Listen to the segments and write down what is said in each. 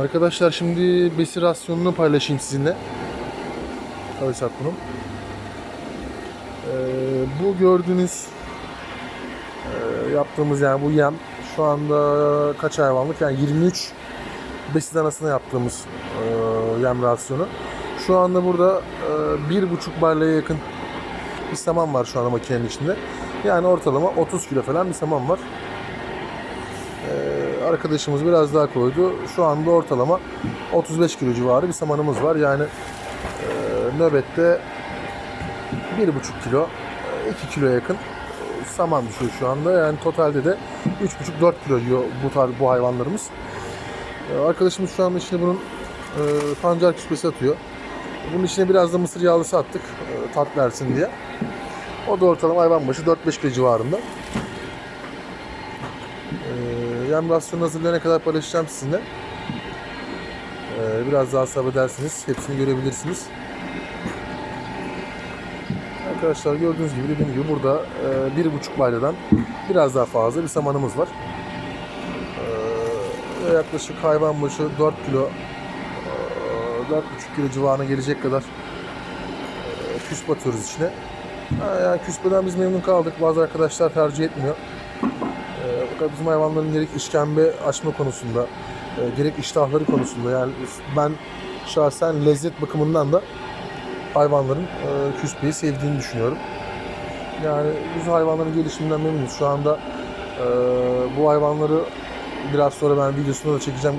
Arkadaşlar şimdi besi rasyonunu paylaşayım sizinle. Kavesat bunun. Ee, bu gördüğünüz e, yaptığımız yani bu yem şu anda kaç hayvanlık yani 23 besi danasına yaptığımız e, yem rasyonu. Şu anda burada e, bir buçuk balyaya yakın bir saman var şu anda makinenin içinde. Yani ortalama 30 kilo falan bir saman var. Arkadaşımız biraz daha koydu. Şu anda ortalama 35 kilo civarı bir samanımız var. Yani e, nöbette 1,5 kilo, 2 kiloya yakın e, saman düşüyor şu anda. Yani totalde de 3,5-4 kilo yiyor bu tar bu hayvanlarımız. Ee, arkadaşımız şu anda içine bunun e, pancar küspesi atıyor. Bunun içine biraz da mısır yağlısı attık e, tat versin diye. O da ortalama hayvan başı 4-5 kilo civarında. Ee, yem rasyonu hazırlayana kadar paylaşacağım sizinle. Ee, biraz daha sabredersiniz. Hepsini görebilirsiniz. Arkadaşlar gördüğünüz gibi dediğim gibi burada e, bir buçuk bayladan biraz daha fazla bir samanımız var. Ee, yaklaşık hayvan başı 4 kilo e, 4,5 kilo civarına gelecek kadar e, atıyoruz içine. Yani küspeden biz memnun kaldık. Bazı arkadaşlar tercih etmiyor. Fakat bizim hayvanların gerek işkembe açma konusunda, e, gerek iştahları konusunda yani ben şahsen lezzet bakımından da hayvanların e, küspeyi sevdiğini düşünüyorum. Yani biz hayvanların gelişiminden memnunuz. Şu anda e, bu hayvanları biraz sonra ben videosunu da çekeceğim.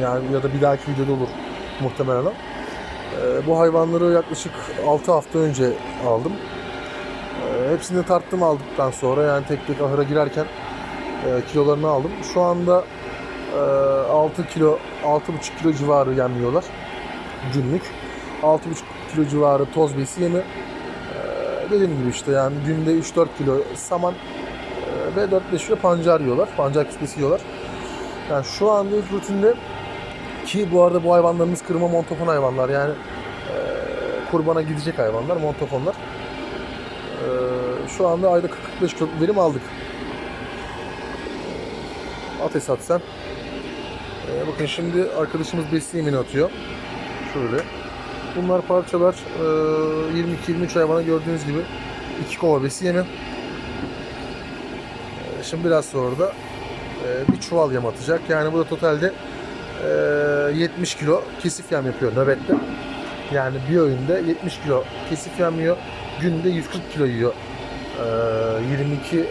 Yani ya da bir dahaki videoda olur muhtemelen. E, bu hayvanları yaklaşık 6 hafta önce aldım. E, hepsini tarttım aldıktan sonra yani tek tek ahıra girerken e, kilolarını aldım. Şu anda e, 6 kilo, 6,5 kilo civarı yemliyorlar günlük. 6,5 kilo civarı toz besi yemi. E, dediğim gibi işte yani günde 3-4 kilo saman e, ve 4-5 kilo pancar yiyorlar. Pancar küspesi yiyorlar. Yani şu anda ilk rutinde ki bu arada bu hayvanlarımız kırma montofon hayvanlar yani e, kurbana gidecek hayvanlar montofonlar. E, şu anda ayda 45 kilo verim aldık. At hesap sen. Ee, bakın şimdi arkadaşımız besi yemini atıyor. Şöyle. Bunlar parçalar e, 22-23 hayvana gördüğünüz gibi 2 kova besi yemi. Ee, şimdi biraz sonra da e, bir çuval yem atacak. Yani bu da totalde e, 70 kilo kesif yem yapıyor nöbette. Yani bir öğünde 70 kilo kesif yem yiyor. Günde 140 kilo yiyor. Ee, 22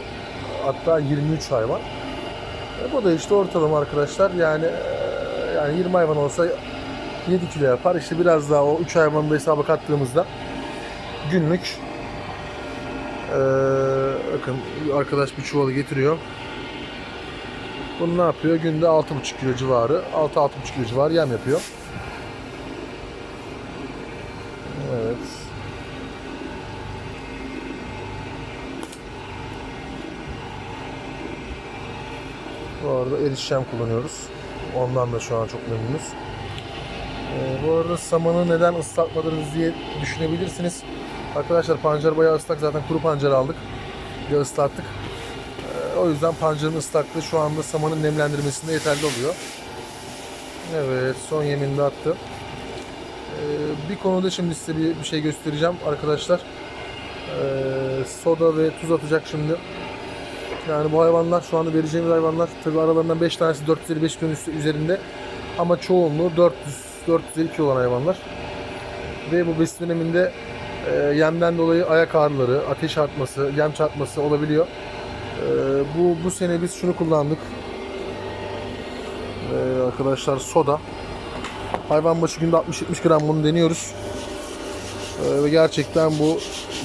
hatta 23 hayvan. E, bu da işte ortalama arkadaşlar. Yani e, yani 20 hayvan olsa 7 kilo yapar. İşte biraz daha o 3 hayvanı da hesaba kattığımızda günlük e, bakın arkadaş bir çuvalı getiriyor. Bunu ne yapıyor? Günde 6,5 kilo civarı, 6-6,5 kilo civarı yem yapıyor. Evet. Bu arada erişem kullanıyoruz. Ondan da şu an çok memnunuz. Ee, bu arada samanı neden ıslatmadınız diye düşünebilirsiniz. Arkadaşlar pancar bayağı ıslak. Zaten kuru pancar aldık. Ve ıslattık. Ee, o yüzden pancarın ıslaklığı şu anda samanın nemlendirmesinde yeterli oluyor. Evet son yemini de attı. Ee, bir konuda şimdi size bir, bir şey göstereceğim arkadaşlar. Soda ve tuz atacak şimdi. Yani bu hayvanlar şu anda vereceğimiz hayvanlar tabii aralarından 5 tanesi 450 kilo üstü üzerinde ama çoğunluğu 400 450 kilo olan hayvanlar. Ve bu besin döneminde e, yemden dolayı ayak ağrıları, ateş artması, yem çarpması olabiliyor. E, bu bu sene biz şunu kullandık. E, arkadaşlar soda. Hayvan başı günde 60-70 gram bunu deniyoruz. E, ve gerçekten bu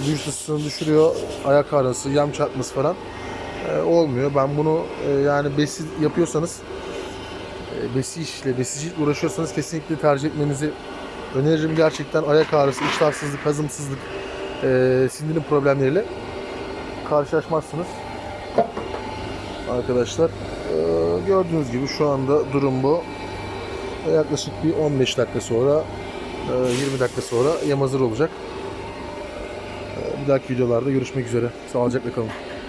vücut ısısını düşürüyor. Ayak ağrısı, yem çarpması falan e, olmuyor. Ben bunu e, yani besi yapıyorsanız e, besi işle, besicilikle uğraşıyorsanız kesinlikle tercih etmenizi öneririm. Gerçekten ayak ağrısı, iştahsızlık, hazımsızlık, e, sindirim problemleriyle karşılaşmazsınız. Arkadaşlar e, gördüğünüz gibi şu anda durum bu. E, yaklaşık bir 15 dakika sonra e, 20 dakika sonra yem hazır olacak. E, bir dahaki videolarda görüşmek üzere. Sağlıcakla kalın.